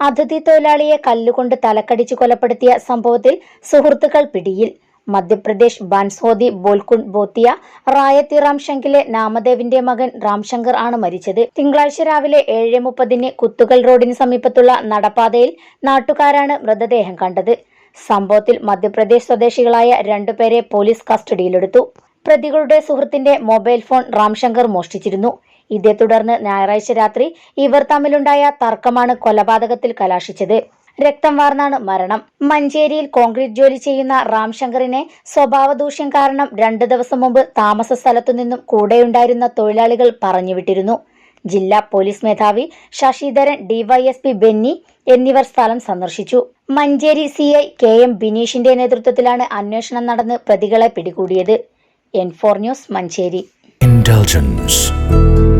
അതിഥി തൊഴിലാളിയെ കല്ലുകൊണ്ട് തലക്കടിച്ചു കൊലപ്പെടുത്തിയ സംഭവത്തിൽ സുഹൃത്തുക്കൾ പിടിയിൽ. മധ്യപ്രദേശ് ബൻസോദി ബോൽകുണ്ട് ബോത്തിയ റായത്തി റാംശങ്കിലെ നാമദേവിന്റെ മകൻ രാംശങ്കർ ആണ് മരിച്ചത്. തിങ്കളാഴ്ച രാവിലെ ഏഴ് മുപ്പതിന് കുത്തുകൽ റോഡിന് സമീപത്തുള്ള നടപ്പാതയിൽ നാട്ടുകാരാണ് മൃതദേഹം കണ്ടത്. സംഭവത്തിൽ മധ്യപ്രദേശ് സ്വദേശികളായ രണ്ടുപേരെ പോലീസ് കസ്റ്റഡിയിലെടുത്തു. പ്രതികളുടെ സുഹൃത്തിന്റെ മൊബൈൽ ഫോൺ രാംശങ്കർ മോഷ്ടിച്ചിരുന്നു. ഇതേ തുടർന്ന് ഞായറാഴ്ച രാത്രി ഇവർ തമ്മിലുണ്ടായ തർക്കമാണ് കൊലപാതകത്തിൽ കലാശിച്ചത്. രക്തം വാർന്നാണ് മരണം. മഞ്ചേരിയിൽ കോൺക്രീറ്റ് ജോലി ചെയ്യുന്ന റാംശങ്കറിനെ സ്വഭാവദൂഷ്യം കാരണം രണ്ടു ദിവസം മുമ്പ് താമസ സ്ഥലത്തു നിന്നും കൂടെയുണ്ടായിരുന്ന തൊഴിലാളികൾ പറഞ്ഞുവിട്ടിരുന്നു. ജില്ലാ പോലീസ് മേധാവി ശശിധരൻ ഡിവൈഎസ്പി ബെന്നി എന്നിവർ സ്ഥലം സന്ദർശിച്ചു. Manjeri C I K M ബിനീഷിന്റെ നേതൃത്വത്തിലാണ് അന്വേഷണം നടന്ന് പ്രതികളെ പിടികൂടിയത്. N four news Manjeri.